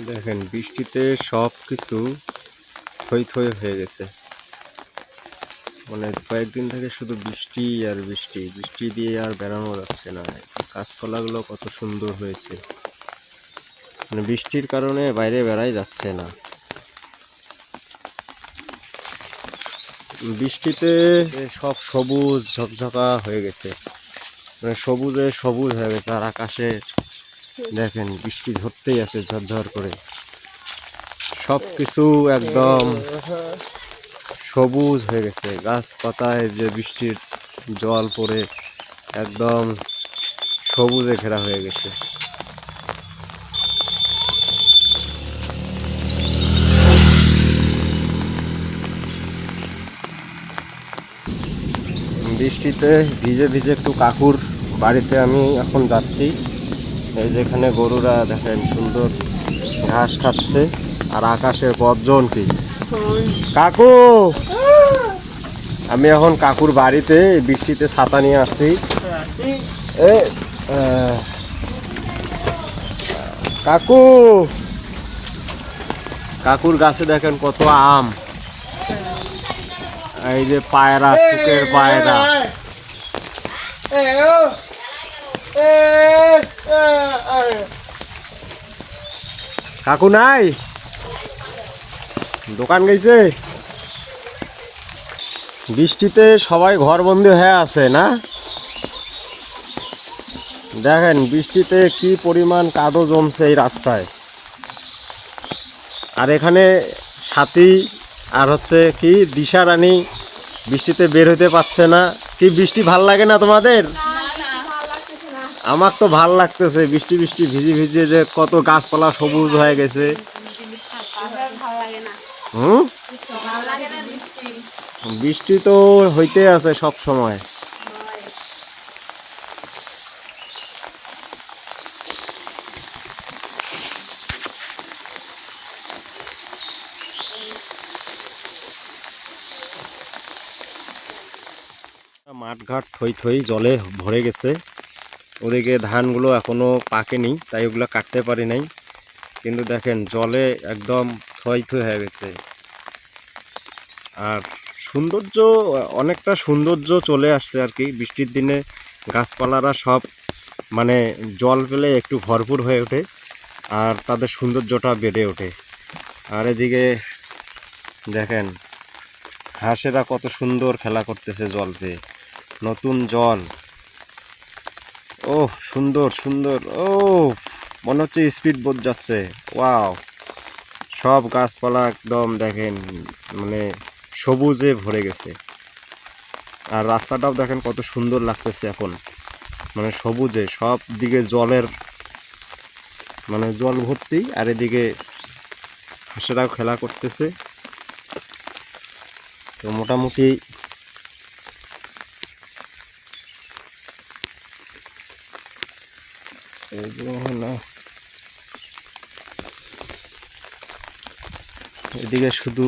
দেখেন, বৃষ্টিতে সব কিছু থই হয়ে গেছে। মানে কয়েকদিন থেকে শুধু বৃষ্টি আর বৃষ্টি বৃষ্টি দিয়ে আর বেড়ানো যাচ্ছে না। গাছপালাগুলো কত সুন্দর হয়েছে। মানে বৃষ্টির কারণে বাইরে বেড়াই যাচ্ছে না। বৃষ্টিতে সব সবুজ, ঝকঝকা হয়ে গেছে। মানে সবুজে সবুজ হয়ে গেছে আর আকাশে দেখেন বৃষ্টি ধরতেই আছে, ঝরঝর করে। সব কিছু একদম সবুজ হয়ে গেছে। গাছ পাতায় যে বৃষ্টির জল পড়ে একদম সবুজে ঘেরা হয়ে গেছে। বৃষ্টিতে ভিজে ভিজে একটু কাকুর বাড়িতে আমি এখন যাচ্ছি। এই যেখানে গরুরা দেখেন সুন্দর ঘাস খাচ্ছে আর আকাশে গর্জন কি কাকু! আমি এখন কাকুর বাড়িতে বৃষ্টিতে ছাতা নিয়ে আসছি। এ কাকু! কাকুর গাছে দেখেন কত আম। এই যে পায়রা শুকের পায়রা। কাকু নাই? দোকান গেছে? বৃষ্টিতে সবাই ঘর ঘরবন্দি হয়ে আছে, না? দেখেন, বৃষ্টিতে কি পরিমাণ কাদো জমছে এই রাস্তায়। আর এখানে সাথী আর হচ্ছে কি দিশা রানী বৃষ্টিতে বের হতে পারছে না। কি বৃষ্টি ভালো লাগে না তোমাদের? আমার তো ভালো লাগতেছে, বৃষ্টি বৃষ্টি ভিজি ভিজে যে কত গাছপালা সবুজ হয়ে গেছে। হুম? বৃষ্টি তো হইতে আছে সব সময়। মাঠঘাট থই থই জলে ভরে গেছে। ওদিকে ধানগুলো এখনও পাকেনি, তাই ওগুলো কাটতে পারি নাই। কিন্তু দেখেন, জলে একদম থই থই হয়ে গেছে। আর সৌন্দর্য, অনেকটা সৌন্দর্য চলে আসছে আর কি। বৃষ্টির দিনে গাছপালারা সব মানে জল পেলে একটু ভরপুর হয়ে ওঠে আর তাদের সৌন্দর্যটা বেড়ে ওঠে। আর এদিকে দেখেন, হাঁসেরা কত সুন্দর খেলা করতেছে জল পেয়ে। নতুন জল। ও সুন্দর সুন্দর। ও মনে হচ্ছে স্পিড বোট যাচ্ছে। ওয়াও সব গাছপালা একদম দেখেন মানে সবুজে ভরে গেছে। আর রাস্তাটাও দেখেন কত সুন্দর লাগতেছে এখন। মানে সবুজে, সব দিকে জলের মানে জল ভর্তি, আর এদিকে হাঁসেরাও খেলা করতেছে। তো মোটামুটি এদিকে শুধু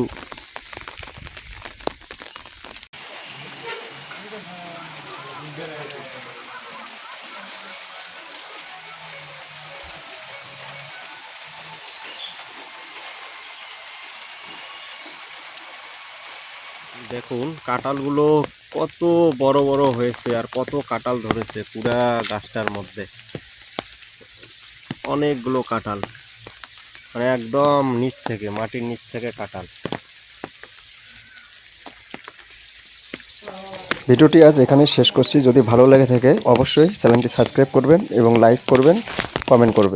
দেখুন, কাঁঠালগুলো কত বড় বড় হয়েছে আর কত কাঁঠাল ধরেছে পুরা গাছটার মধ্যে। অনেকগুলো কাঁঠাল। মানে একদম নিচ থেকে, মাটির নিচ থেকে কাঁঠাল। ভিডিওটি আজ এখানে শেষ করছি। যদি ভালো লেগে থাকে, অবশ্যই চ্যানেলটি সাবস্ক্রাইব করবেন এবং লাইক করবেন, কমেন্ট করবেন।